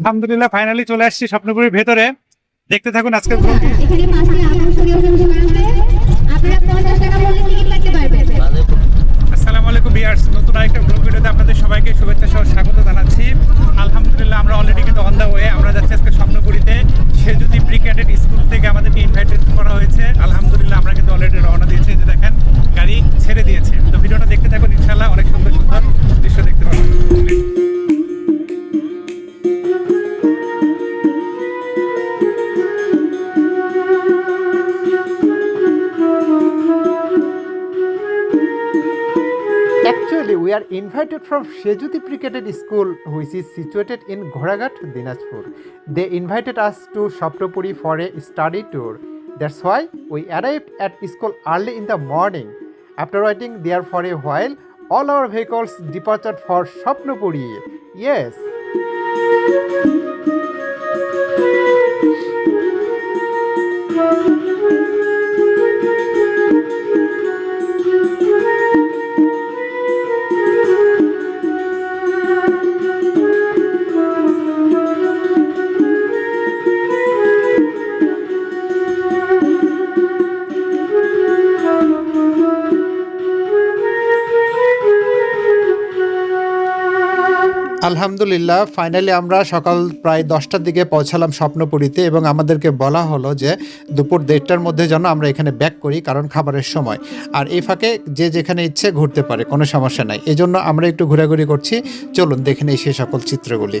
আলহামদুলিল্লাহ ফাইনালি চলে আসছি স্বপ্নপুরীর ভেতরে। দেখতে থাকুন আজকের আসসালামু আলাইকুম নতুন আরেকটা ব্লগ ভিডিওতে আপনাদের সবাইকে শুভেচ্ছা সহ স্বাগত জানাচ্ছি। আলহামদুলিল্লাহ আমরা অলরেডি কিন্তু অন দ্য ওয়ে আমরা যাচ্ছি আজকে স্বপ্নপুরীতে। সে যদি pre cadet Actually, we are invited from Shejuti Cricketed School, which is situated in Ghoragat, Dinajpur. They invited us to Shaptopuri for a study tour. That's why we arrived at school early in the morning. After waiting there for a while, all our vehicles departed for Shapnopuri. Yes. আলহামদুলিল্লাহ finally আমরা সকাল প্রায় দশটার দিকে পৌঁছালাম স্বপ্নপুরীতে এবং আমাদেরকে বলা হলো যে দুপুর দেড়টার মধ্যে যেন আমরা এখানে ব্যাক করি কারণ খাবারের সময়। আর এই ফাঁকে যে যেখানে ইচ্ছে ঘুরতে পারে, কোনো সমস্যা নাই। এজন্য জন্য আমরা একটু ঘোরাঘুরি করছি। চলুন দেখে নেই সেই সকল চিত্রগুলি।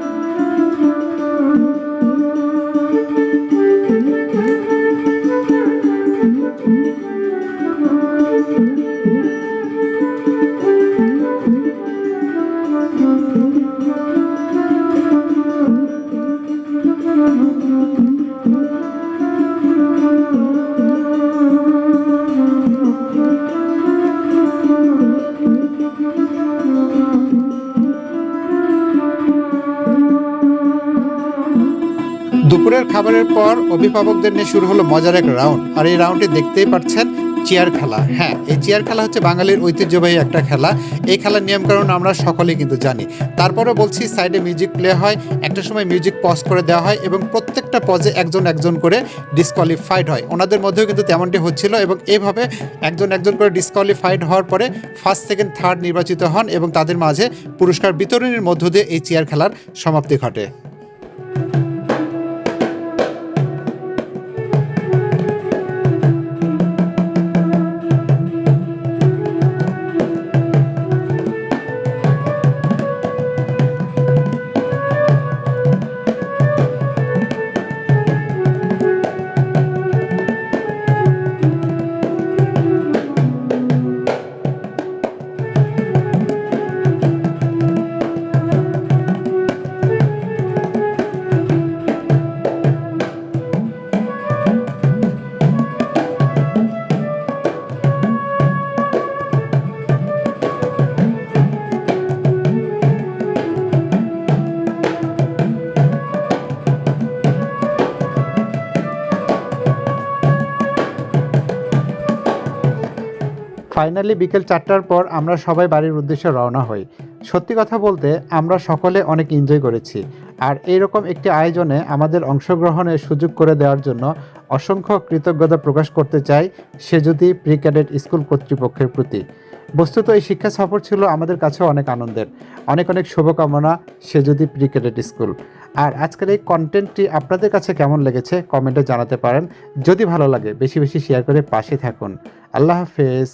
দুপুরের খাবারের পর অভিভাবকদের নিয়ে শুরু হলো মজার এক রাউন্ড, আর এই রাউন্ডে দেখতেই পাচ্ছেন চেয়ার খেলা। হ্যাঁ এই চেয়ার খেলা হচ্ছে বাঙালির ঐতিহ্যবাহী একটা খেলা। এই খেলার নিয়মকানুন আমরা সকলেই কিন্তু জানি। তারপরে বলছি, সাইডে মিউজিক প্লে হয়, একটা সময় মিউজিক পজ করে দেওয়া হয় এবং প্রত্যেকটা পজে একজন একজন করে ডিসকোয়ালিফাইড হয়। ওনাদের মধ্যেও কিন্তু তেমনটি হচ্ছিল এবং এভাবে একজন একজন করে ডিসকোয়ালিফাইড হওয়ার পরে ফার্স্ট সেকেন্ড থার্ড নির্বাচিত হন এবং তাদের মাঝে পুরস্কার বিতরণের মধ্য দিয়ে এই চেয়ার খেলার সমাপ্তি ঘটে। ফাইনালি বিকেল চারটার পর আমরা সবাই বাড়ির উদ্দেশ্যে রওনা হই। সত্যি কথা বলতে, আমরা সকলে অনেক এনজয় করেছি। আর এইরকম একটি আয়োজনে আমাদের অংশগ্রহণের সুযোগ করে দেওয়ার জন্য অসংখ্য কৃতজ্ঞতা প্রকাশ করতে চাই সে যদি প্রি ক্যাডেট স্কুল কর্তৃপক্ষের প্রতি। বস্তুত এই শিক্ষা সফর ছিল আমাদের কাছে অনেক আনন্দের। অনেক অনেক শুভকামনা সে যদি প্রি ক্যাডেট স্কুল। আর আজকের এই কন্টেন্টটি আপনাদের কাছে কেমন লেগেছে কমেন্টে জানাতে পারেন। যদি ভালো লাগে, বেশি বেশি শেয়ার করে পাশে থাকুন। আল্লাহ হাফেজ।